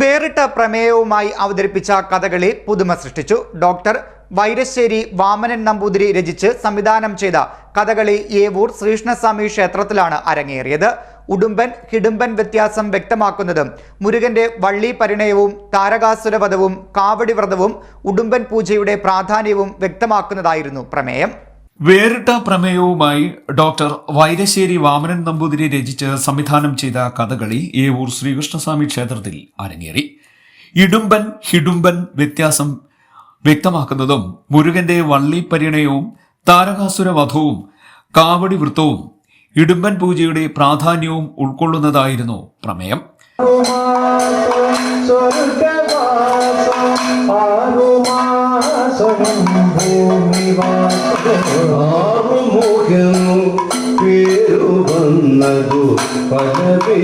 വേറിട്ട പ്രമേയവുമായി അവതരിപ്പിച്ച കഥകളി പുതുമ സൃഷ്ടിച്ചു. ഡോക്ടർ വൈരശ്ശേരി വാമനൻ നമ്പൂതിരി രചിച്ച് സംവിധാനം ചെയ്ത കഥകളി ഏവൂർ ശ്രീകൃഷ്ണസ്വാമി ക്ഷേത്രത്തിലാണ് അരങ്ങേറിയത്. ഉടുമ്പൻ ഹിഡുമ്പൻ വ്യത്യാസം വ്യക്തമാക്കുന്നതും മുരുകന്റെ വള്ളി പരിണയവും താരകാസുരവധവും കാവടി വ്രതവും ഉടുമ്പൻ പൂജയുടെ പ്രാധാന്യവും വ്യക്തമാക്കുന്നതായിരുന്നു പ്രമേയം. വേറിട്ട പ്രമേയവുമായി ഡോക്ടർ വൈരശ്ശേരി വാമനൻ നമ്പൂതിരി രചിച്ച് സംവിധാനം ചെയ്ത കഥകളി ഏവൂർ ശ്രീകൃഷ്ണസ്വാമി ക്ഷേത്രത്തിൽ അരങ്ങേറി. ഇടുമ്പൻ ഹിഡുമ്പൻ വ്യത്യാസം വ്യക്തമാക്കുന്നതും മുരുകന്റെ വള്ളി പരിണയവും താരകാസുര വധവും കാവടി വൃത്തവും ഇടുമ്പൻ പൂജയുടെ പ്രാധാന്യവും ഉൾക്കൊള്ളുന്നതായിരുന്നു പ്രമേയം. ആറുമുഖന്നു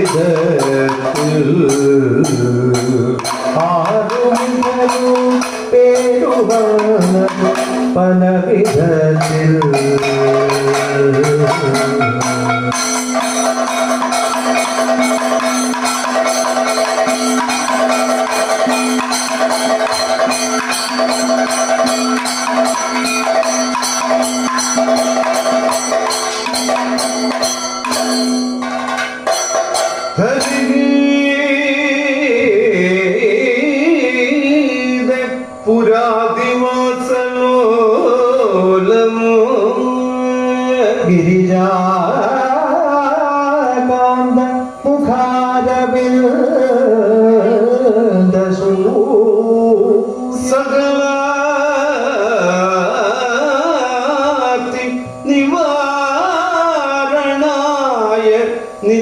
പല വിധത്തിൽ ആറുമുഖന്നു പേരു വന്നതു പല വിധത്തിൽ Hey!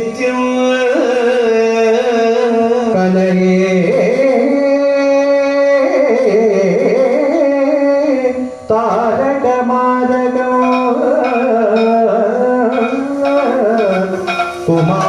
നിത്യം കലയേ. കുമാര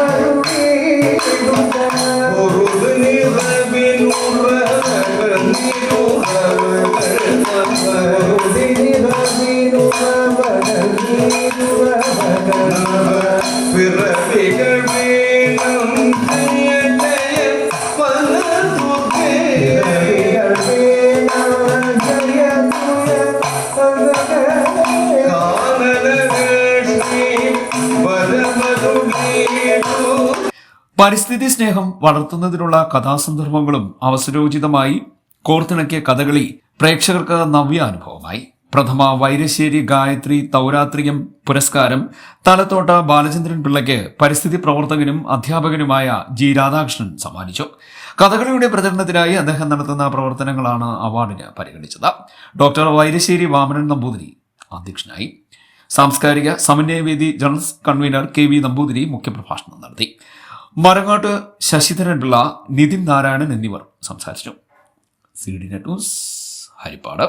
പരിസ്ഥിതി സ്നേഹം വളർത്തുന്നതിനുള്ള കഥാസന്ദർഭങ്ങളും അവസരോചിതമായി കോർത്തിണക്കിയ കഥകളി പ്രേക്ഷകർക്ക് നവ്യാനുഭവമായി പ്രഥമ വൈരശ്ശേരി ഗായത്രി തൗരാത്രിയം പുരസ്കാരം തലത്തോട്ട ബാലചന്ദ്രൻ പിള്ളയ്ക്ക് പരിസ്ഥിതി പ്രവർത്തകനും അധ്യാപകനുമായ ജി രാധാകൃഷ്ണൻ സമ്മാനിച്ചു. കഥകളിയുടെ പ്രചരണത്തിനായി അദ്ദേഹം നടത്തുന്ന പ്രവർത്തനങ്ങളാണ് അവാർഡിന് പരിഗണിച്ചത്. ഡോക്ടർ വൈരശ്ശേരി വാമനൻ നമ്പൂതിരി അധ്യക്ഷനായി. സാംസ്കാരിക സമന്വയവേദി general convener K V Namboothiri മുഖ്യപ്രഭാഷണം നടത്തി. മരങ്ങാട്ട് ശശിധരൻ പിള്ള നിതിൻ നാരായണൻ എന്നിവർ സംസാരിച്ചു. C D net news Haripad.